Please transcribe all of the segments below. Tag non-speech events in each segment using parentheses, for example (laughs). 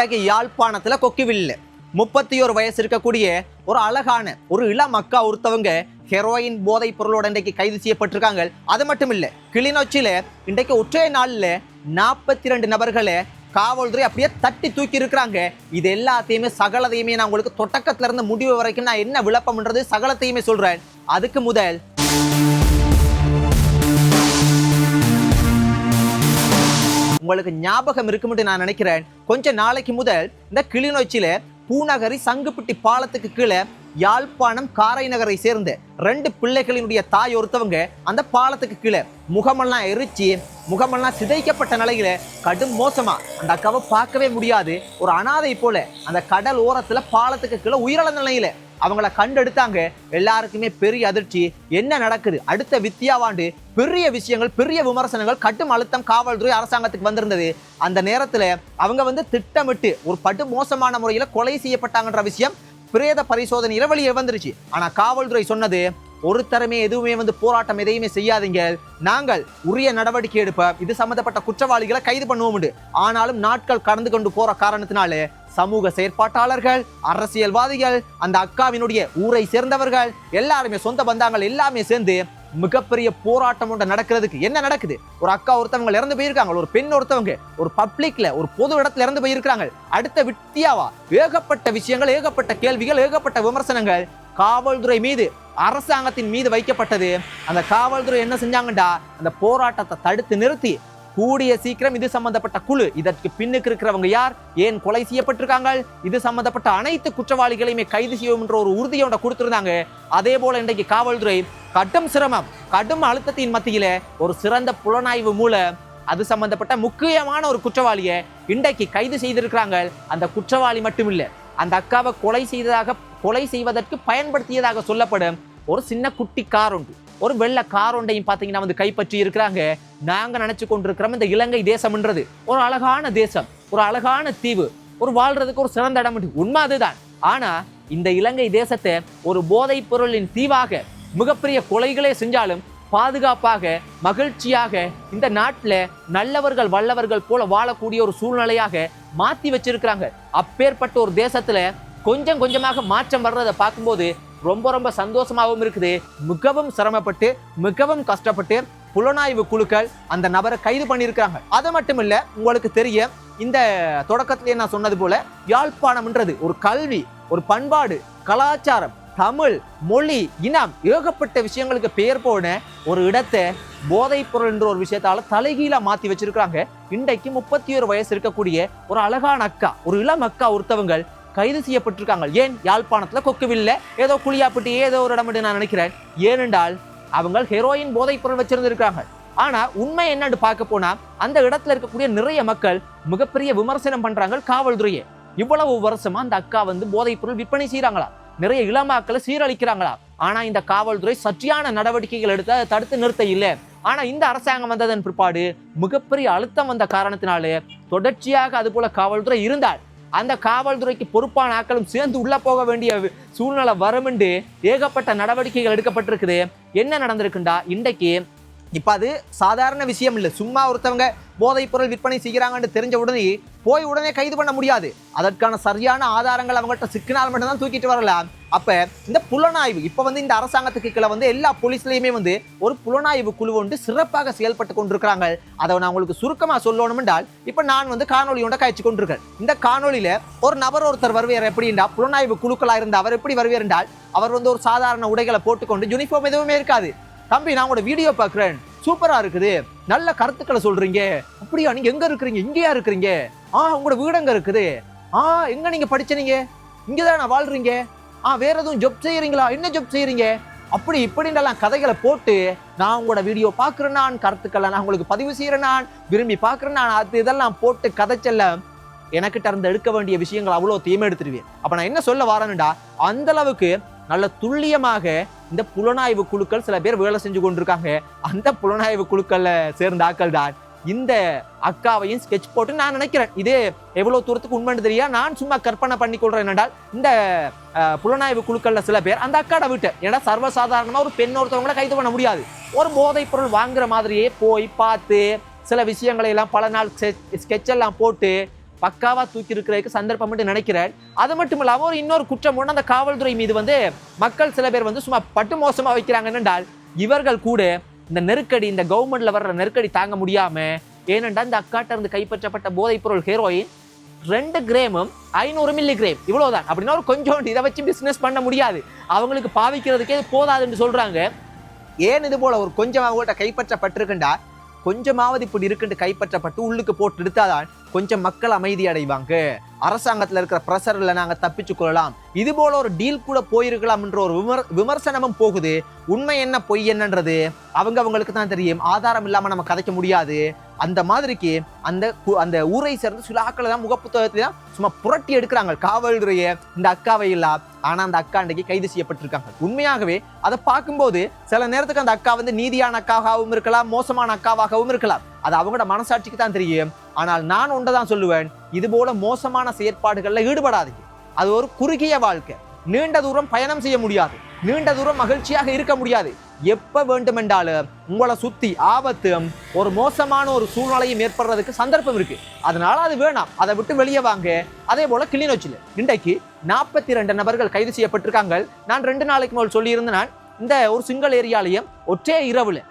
யாழ்ப்பாணத்தில் யாழ்ப்பாணத்துல கொக்கிவில்ல. முப்பத்தி ஒரு வயசு இருக்கக்கூடிய ஒரு அழகான ஒரு இளம் அக்கா ஒருத்தவங்க ஹெரோயின் போதைப் பொருளோட இன்றைக்கு கைது செய்யப்பட்டிருக்காங்க. அது மட்டும் இல்லை கிளிநொச்சியில இன்றைக்கு ஒற்றைய நாளில் நாற்பத்தி ரெண்டு நபர்களை காவல்துறை அப்படியே தட்டி தூக்கி இருக்கிறாங்க. இது எல்லாத்தையுமே சகலத்தையுமே நான் உங்களுக்கு தொடக்கத்துல இருந்து முடிவு வரைக்கும் நான் என்ன விளப்பம்ன்றது சகலத்தையுமே சொல்றேன். அதுக்கு முதல் உங்களுக்கு ஞாபகம் இருக்கும்னு நான் நினைக்கிறேன். கொஞ்ச நாளைக்கு முதல் இந்த கிளிநொச்சியில பூநகரி சங்குப்பிட்டி பாலத்துக்கு கீழே யாழ்ப்பாணம் காரை நகரை சேர்ந்த ரெண்டு பிள்ளைகளினுடைய தாய் ஒருத்தவங்க அந்த பாலத்துக்கு கீழே முகமெல்லாம் எரிச்சு முகமெல்லாம் சிதைக்கப்பட்ட நிலையில கடும் மோசமா அந்த அக்காவை பார்க்கவே முடியாது. ஒரு அனாதை போல அந்த கடல் ஓரத்துல பாலத்துக்கு கீழே உயிரிழந்த நிலையில அவங்கள கண்டெடுத்தாங்க. எல்லாருக்குமே பெரிய அதிர்ச்சி. என்ன நடக்குது? அடுத்த வித்தியாவாண்டு பெரிய விஷயங்கள் பெரிய விமர்சனங்கள் கட்டும் அழுத்தம் காவல்துறை அரசாங்கத்துக்கு வந்திருந்தது. அந்த நேரத்தில் அவங்க வந்து திட்டமிட்டு ஒரு படு மோசமான முறையில் கொலை செய்யப்பட்டாங்கன்ற விஷயம் பிரேத பரிசோதனை வெளியே வந்துருச்சு. ஆனால் காவல்துறை சொன்னது ஒருத்தரமே எதுவுமே வந்து போராட்டம் எதையுமே செய்யாதீங்க. நாங்கள் உரிய நடவடிக்கை எடுப்ப இது சம்பந்தப்பட்ட குற்றவாளிகளை கைது பண்ணுவோம் ஆனாலும் நாட்கள் கடந்து கொண்டு போற காரணத்தினால சமூக செயற்பாட்டாளர்கள் அரசியல்வாதிகள் அந்த அக்காவினுடைய ஊரை சேர்ந்தவர்கள் எல்லாருமே சொந்த பந்தாங்கள் எல்லாமே சேர்ந்து மிகப்பெரிய போராட்டம் ஒன்று நடக்கிறதுக்கு என்ன நடக்குது? ஒரு அக்கா ஒருத்தவங்க இறந்து போயிருக்காங்க ஒரு பெண் ஒருத்தவங்க ஒரு பப்ளிக்ல ஒரு பொது இடத்துல இறந்து போயிருக்காங்க அடுத்த வித்தியாவா ஏகப்பட்ட விஷயங்கள் ஏகப்பட்ட கேள்விகள் ஏகப்பட்ட விமர்சனங்கள் காவல்துறை மீது அரசாங்கத்தின் மீது வைக்கப்பட்டது. அந்த காவல்துறை என்ன செஞ்சாங்கடா? அந்த போராட்டத்தை தடுத்து நிறுத்தி கூடிய சீக்கிரம் இது சம்பந்தப்பட்ட குழு. இதற்கு பின்னுக்கு இருக்கிறவங்க யார்? ஏன் கொலை செய்யப்பட்டிருக்காங்க? இது சம்பந்தப்பட்ட அனைத்து குற்றவாளிகளையுமே கைது செய்யும் என்ற ஒரு உறுதியோட கொடுத்திருந்தாங்க. அதே போல இன்றைக்கு காவல்துறை கடும் சிரமம் கடும் அழுத்தத்தின் மத்தியில ஒரு சிறந்த புலனாய்வு மூலம் அது சம்பந்தப்பட்ட முக்கியமான ஒரு குற்றவாளியை இன்றைக்கு கைது செய்திருக்கிறாங்க. அந்த குற்றவாளி மட்டும் அந்த அக்காவை கொலை செய்ததாக கொலை செய்வதற்கு பயன்படுத்தியதாக சொல்லப்படும் ஒரு சின்ன குட்டி கார் உண்டு. ஒரு வெள்ளை கார் ஒன்றையும் பார்த்தீங்கன்னா வந்து கைப்பற்றி இருக்கிறாங்க. நாங்கள் நினச்சி கொண்டிருக்கிறோம் இந்த இலங்கை தேசம்ன்றது. ஒரு அழகான தேசம் ஒரு அழகான தீவு ஒரு வாழ்றதுக்கு ஒரு சிறந்த இடம். உண்மை அதுதான். ஆனால் இந்த இலங்கை தேசத்தை ஒரு போதைப் பொருளின் தீவாக மிகப்பெரிய கொலைகளே செஞ்சாலும் பாதுகாப்பாக மகிழ்ச்சியாக இந்த நாட்டில் நல்லவர்கள் வல்லவர்கள் போல வாழக்கூடிய ஒரு சூழ்நிலையாக மாற்றி வச்சிருக்கிறாங்க. அப்பேற்பட்ட ஒரு தேசத்தில் கொஞ்சம் கொஞ்சமாக மாற்றம் வர்றதை பார்க்கும்போது ரொம்ப ரொம்ப சந்தோஷமாகவும் இருக்குது. மிகவும் சிரமப்பட்டு மிகவும் கஷ்டப்பட்டு புலனாய்வு குழுக்கள் அந்த நபரை கைது பண்ணியிருக்காங்க அது மட்டும் இல்லை உங்களுக்கு தெரியும் இந்த தொடக்கத்திலே நான் சொன்னது போல யாழ்ப்பாணம்ன்றது ஒரு கல்வி ஒரு பண்பாடு கலாச்சாரம் தமிழ் மொழி இனம் ஏகப்பட்ட விஷயங்களுக்கு பெயர் போன ஒரு இடத்தை போதைப் பொருள் என்ற ஒரு விஷயத்தால தலைகீழா மாத்தி வச்சிருக்காங்க இன்றைக்கு முப்பத்தி ஒரு வயசு இருக்கக்கூடிய ஒரு அழகான அக்கா ஒரு இளம் அக்கா ஒருத்தவங்க கைது செய்யப்பட்டிருக்காங்க. ஏன்? யாழ்ப்பாணத்தில் கொக்குவில்ல. ஏதோ குளியாப்பட்டி ஏதோ ஒரு இடம் நான் நினைக்கிறேன். ஏனென்றால் அவங்க ஹெரோயின் போதைப் பொருள் வச்சிருந்திருக்காங்க ஆனா உண்மை என்னன்னு பார்க்க போனா அந்த இடத்துல இருக்கக்கூடிய நிறைய மக்கள் மிகப்பெரிய விமர்சனம் பண்றாங்க காவல்துறையை. இவ்வளவு வருஷமா அந்த அக்கா வந்து போதைப் பொருள் விற்பனை செய்யறாங்களா நிறைய இளமாக்களை சீரழிக்கிறாங்களா? ஆனா இந்த காவல்துறை சற்றியான நடவடிக்கைகள் எடுத்து அதை தடுத்து நிறுத்த இல்லை ஆனா இந்த அரசாங்கம் வந்ததன் பிற்பாடு மிகப்பெரிய அழுத்தம் வந்த காரணத்தினாலே தொடர்ச்சியாக அது போல காவல்துறை இருந்தால் அந்த காவல்துறைக்கு பொறுப்பான ஆட்களும் சேர்ந்து உள்ளே போக வேண்டிய சூழ்நிலை வருமென்று ஏகப்பட்ட நடவடிக்கைகள் எடுக்கப்பட்டிருக்குது. என்ன நடந்திருக்குண்டா? இன்றைக்கு இப்போ அது சாதாரண விஷயம் இல்லை. சும்மா ஒருத்தவங்க போதைப் பொருள் விற்பனை செய்கிறாங்கன்னு தெரிஞ்ச உடனே போய் உடனே கைது பண்ண முடியாது. அதற்கான சரியான ஆதாரங்கள் அவங்கள்ட்ட சிக்கினால் மட்டும்தான் தூக்கிட்டு வரலாம். அப்போ இந்த புலனாய்வு இப்போ வந்து இந்த அரசாங்கத்துக்கு கீழே வந்து எல்லா போலீஸ்லேயுமே வந்து ஒரு புலனாய்வு குழு ஒன்று சிறப்பாக செயல்பட்டு கொண்டிருக்கிறாங்க. அதை நான் உங்களுக்கு சுருக்கமாக சொல்லணும் என்றால் இப்போ நான் வந்து காணொலியோட காய்ச்சி கொண்டிருக்கேன். இந்த காணொலியில் ஒரு நபர் ஒருத்தர் வருவார். எப்படின்னா புலனாய்வு குழுக்களாக இருந்த அவர் எப்படி வருவார் என்றால் அவர் வந்து ஒரு சாதாரண உடைகளை போட்டுக்கொண்டு யூனிஃபார்ம் எதுவுமே இருக்காது. தம்பி நான் உங்களோட வீடியோ பார்க்குறேன். சூப்பரா இருக்குது. நல்ல கருத்துக்களை சொல்றீங்க. அப்படியா நீங்க எங்க இருக்கிறீங்க? இங்கேயா இருக்கிறீங்க? ஆ உங்களோட வீடு எங்க இருக்குது? ஆ எங்க நீங்க படிச்சனீங்க இங்கதான் நான் வாழ்றீங்க? ஆ வேற எதுவும் ஜப் செய்யறீங்களா என்ன ஜப் செய்யறீங்க அப்படி இப்படின்றலாம் கதைகளை போட்டு நான் உங்களோட வீடியோ பார்க்குறேன் நான் கருத்துக்களை நான் உங்களுக்கு பதிவு செய்கிறேன் நான் விரும்பி பார்க்குறேன் நான் அது இதெல்லாம் போட்டு கதைச்சல்ல எனக்கிட்ட இருந்து எடுக்க வேண்டிய விஷயங்கள் அவ்வளோ தீமை எடுத்துருவேன் அப்போ நான் என்ன சொல்ல வரேன்டா அந்த அளவுக்கு நல்ல துல்லியமாக இந்த புலனாய்வு குழுக்கள் சில பேர் வேலை செஞ்சு கொண்டிருக்காங்க. அந்த புலனாய்வு குழுக்கள்ல சேர்ந்த ஆக்கள் தான். இந்த அக்காவையும் ஸ்கெட்ச் போட்டு நான் நினைக்கிறேன். இது எவ்வளவு தூரத்துக்கு உண்மைன்னு தெரியா நான் சும்மா கற்பனை பண்ணி கொள்றேன் என்றால் இந்த புலனாய்வு குழுக்கள்ல சில பேர் அந்த அக்காட விட்டு ஏன்னா சர்வசாதாரணமா ஒரு பெண் ஒருத்தவங்களை கைது பண்ண முடியாது. ஒரு போதைப் பொருள் வாங்குற மாதிரியே போய் பார்த்து சில விஷயங்களை எல்லாம் பல நாள் ஸ்கெட்ச் எல்லாம் போட்டு பக்காவா தூக்கி இருக்கிறதுக்கு சந்தர்ப்பம் நினைக்கிறார். அது மட்டும் இல்லாமல் ஒரு இன்னொரு குற்றம் ஒன்று அந்த காவல்துறை மீது வந்து மக்கள் சில பேர் வந்து சும்மா பட்டு மோசமா வைக்கிறாங்க என்றால் இவர்கள் கூட இந்த நெருக்கடி இந்த கவர்மெண்ட்ல வர்ற நெருக்கடி தாங்க முடியாம ஏனென்றால் இந்த அக்காட்ட இருந்து கைப்பற்றப்பட்ட போதைப் பொருள் ஹெரோயின் ரெண்டு கிரேமும் ஐநூறு மில்லி கிரேம் இவ்வளவுதான். அப்படின்னா ஒரு கொஞ்சோண்டு இதை வச்சு பிசினஸ் பண்ண முடியாது. அவங்களுக்கு பாவிக்கிறதுக்கே போதாதுன்னு சொல்றாங்க. ஏன் இது போல ஒரு கொஞ்சம் அவங்கள்ட்ட கைப்பற்றப்பட்டிருக்குண்டா கொஞ்சமாவது இப்படி இருக்குன்னு கைப்பற்றப்பட்டு உள்ளுக்கு போட்டு எடுத்தாதான் கொஞ்சம் மக்கள் அமைதி அடைவாங்க. அரசாங்கத்தில் இருக்கிற பிரஷர்ல நாங்கள் தப்பிச்சு கொள்ளலாம். இது போல ஒரு டீல் கூட போயிருக்கலாம் என்ற ஒரு விமர் விமர்சனமும் போகுது. உண்மை என்ன பொய் என்னன்றது அவங்க அவங்களுக்கு தான் தெரியும். ஆதாரம் இல்லாமல் நம்ம கதைக்க முடியாது. அந்த மாதிரிக்கு அந்த அந்த ஊரை சேர்ந்து சில ஆக்களை தான் முகப்புத்தகத்துல தான் சும்மா புரட்டி எடுக்கிறாங்க. காவல்துறைய இந்த அக்காவை இல்லா ஆனால் அந்த அக்கா அன்றைக்கு கைது செய்யப்பட்டிருக்காங்க. உண்மையாகவே அதை பார்க்கும்போது சில நேரத்துக்கு அந்த அக்கா வந்து நீதியான அக்காவாகவும் இருக்கலாம் மோசமான அக்காவாகவும் இருக்கலாம். அது அவங்களோட மனசாட்சிக்கு தான் தெரியும். ஆனால் நான் ஒன்றை தான் சொல்லுவேன் இது போல மோசமான செயற்பாடுகளில் ஈடுபடாதீங்க. அது ஒரு குறுகிய வாழ்க்கை. நீண்ட தூரம் பயணம் செய்ய முடியாது. நீண்ட தூரம் மகிழ்ச்சியாக இருக்க முடியாது. எப்போ வேண்டுமென்றாலும் உங்களை சுற்றி ஆபத்தும் ஒரு மோசமான ஒரு சூழ்நிலையும் ஏற்படுறதுக்கு சந்தர்ப்பம் இருக்கு. அதனால அது வேணாம். அதை விட்டு வெளியே வாங்க. அதே போல கிளிநொச்சியில். இன்றைக்கு நாற்பத்தி ரெண்டு நபர்கள் கைது செய்யப்பட்டிருக்காங்க. நான் ரெண்டு நாளைக்கு முதல் சொல்லியிருந்தேன். நான் இந்த ஒரு சிங்கிள் ஏரியாலையும் ஒற்றே இரவில்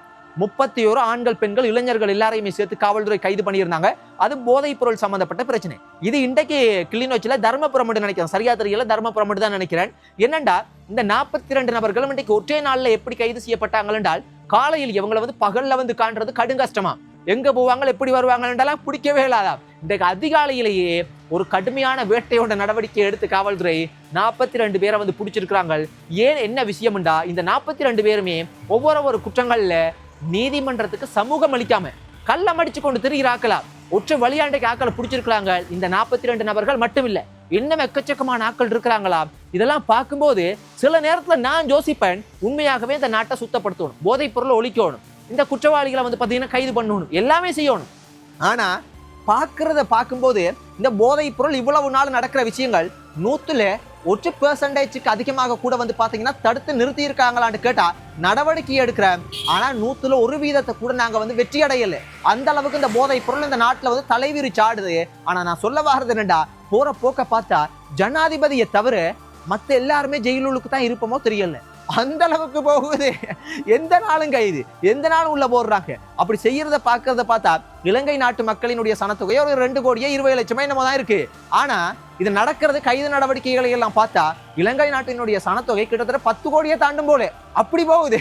முப்பத்தி ஒரு ஆண்கள் பெண்கள் இளைஞர்கள் எல்லாரையுமே சேர்த்து காவல்துறை கைது பண்ணியிருந்தாங்க. அது போதைப் பொருள் சம்பந்தப்பட்ட பிரச்சனை. இது இன்றைக்கு கிளிநொச்சியில் தர்மபுரம் நினைக்கிறேன். சரியா தெரியல தர்மபுரம் தான் நினைக்கிறேன். என்னண்டா இந்த நாற்பத்தி ரெண்டு நபர்களும் இன்றைக்கு ஒற்றை நாளில் எப்படி கைது செய்யப்பட்டாங்க என்றால் காலையில் இவங்களை வந்து பகல்ல வந்து காண்றது கடும் கஷ்டமா? எங்க போவாங்க எப்படி வருவாங்கன்றலாம் பிடிக்கவே இல்லாதா? இன்றைக்கு அதிகாலையிலேயே ஒரு கடுமையான வேட்டையோட நடவடிக்கை எடுத்து காவல்துறை நாற்பத்தி ரெண்டு பேரை வந்து பிடிச்சிருக்கிறாங்க. ஏன் என்ன விஷயம்டா இந்த நாற்பத்தி ரெண்டு பேருமே ஒவ்வொரு ஒரு குற்றங்களில் நீதிமன்றத்துக்கு சமூகம் அளிக்காம கள்ளம் அடிச்சு கொண்டு திரிகிறாக்களா ஆக்கலாம் ஒற்றை வழியாண்டைக்கு ஆக்களை பிடிச்சிருக்கிறாங்க இந்த நாற்பத்தி ரெண்டு நபர்கள் மட்டும் இல்லை இன்னும் எக்கச்சக்கமான ஆக்கள் இருக்கிறாங்களா? இதெல்லாம் பார்க்கும்போது சில நேரத்தில் நான் ஜோசிப்பேன் உண்மையாகவே இந்த நாட்டை சுத்தப்படுத்தணும் போதைப் பொருளை ஒழிக்கணும் இந்த குற்றவாளிகளை வந்து பார்த்தீங்கன்னா கைது பண்ணணும் எல்லாமே செய்யணும். ஆனால் பார்க்கறத பார்க்கும்போது இந்த போதைப் பொருள் இவ்வளவு நாள் நடக்கிற விஷயங்கள் நூற்றுல ஒரு பெர்சன்டேஜுக்கு அதிகமாக கூட வந்து பார்த்தீங்கன்னா தடுத்து நிறுத்தி இருக்காங்களான்னு கேட்டா நடவடிக்கை எடுக்கிறேன் ஆனா நூற்றுல ஒரு வீதத்தை கூட நாங்க வந்து வெற்றி அடையல. அந்த அளவுக்கு இந்த போதைப் பொருள் இந்த நாட்டில் வந்து தலைவிரி சாடுது. ஆனா நான் சொல்ல வர்றது என்னடா போற போக்க பார்த்தா ஜனாதிபதியை தவிர மத்த எல்லாருமே ஜெயிலுக்கு தான் இருப்போமோ தெரியல. அந்த அளவுக்கு போகுது. எந்த நாளும் கைது எந்த நாளும் உள்ள போடுறாங்க? அப்படி செய்யறத பார்க்கறத பார்த்தா இலங்கை நாட்டு மக்களினுடைய சனத்தொகை ஒரு ரெண்டு கோடியே இருபது லட்சமே என்னமோ தான் இருக்கு. ஆனா இது நடக்கிறது கைது நடவடிக்கைகளை எல்லாம் பார்த்தா இலங்கை நாட்டினுடைய சனத்தொகை கிட்டத்தட்ட பத்து கோடியே தாண்டும் போல. அப்படி போகுது.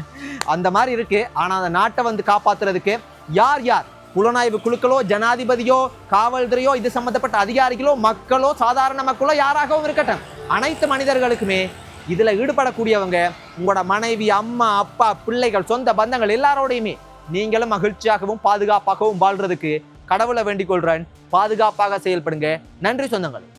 (laughs) அந்த மாதிரி இருக்கு. ஆனா அந்த நாட்டை வந்து காப்பாத்துறதுக்கு யார் யார்? புலனாய்வு குழுக்களோ ஜனாதிபதியோ காவல்துறையோ இது சம்பந்தப்பட்ட அதிகாரிகளோ மக்களோ சாதாரண மக்களோ யாராகவும் இருக்கட்டும். அனைத்து மனிதர்களுக்குமே இதுல ஈடுபடக்கூடியவங்க உங்களோட மனைவி அம்மா அப்பா பிள்ளைகள் சொந்த பந்தங்கள் எல்லாரோடையுமே நீங்களும் மகிழ்ச்சியாகவும் பாதுகாப்பாகவும் வாழ்றதுக்கு கடவுளை வேண்டிக் கொள்கிறேன் பாதுகாப்பாக செயல்படுங்க. நன்றி சொந்தங்கள்.